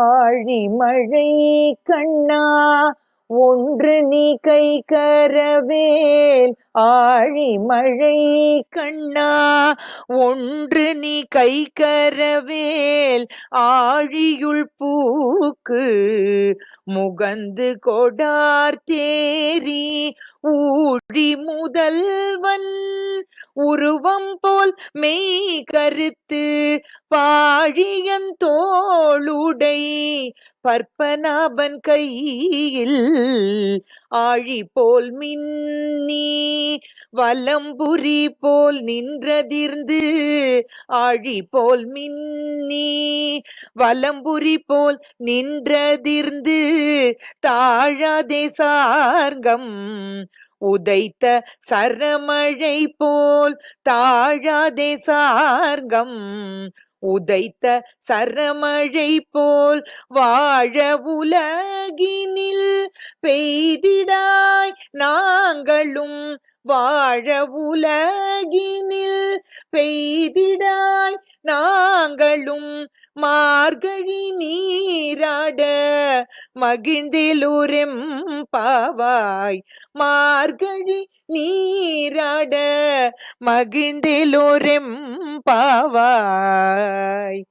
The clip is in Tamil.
ஆழிமழை கண்ணா ஒன்று நீ கை கரவேல். ஆழிமழை கண்ணா ஒன்று நீ கை கரவேல். ஆழியுள் பூக்கு முகந்து கொடார் தேரி ஊழி முதல்வன் உருவம் போல் மெய் கருத்து பாழியன் தோளுடை பற்பனாபன் கையில் ஆழி போல் மின்னி வலம்புரி போல் நின்றதிர்ந்து. ஆழி போல் மின்னி வலம்புரி போல் நின்றதிர்ந்து. தாழாதே சார்கம் உதைத்த சரமழை போல் தாழாதே சார்கம் உதைத்த சரமழை போல் வாழ உலகினில் பெய்திடாய் நாங்களும் வாழ உலகினில் பெய்திடாய் நாங்களும் மார்கழி நீராட மகிழ்ந்திலுரம் பாவாய். மார்கழி நீராட மகிழ்ந்திலுரம் பாவாய்.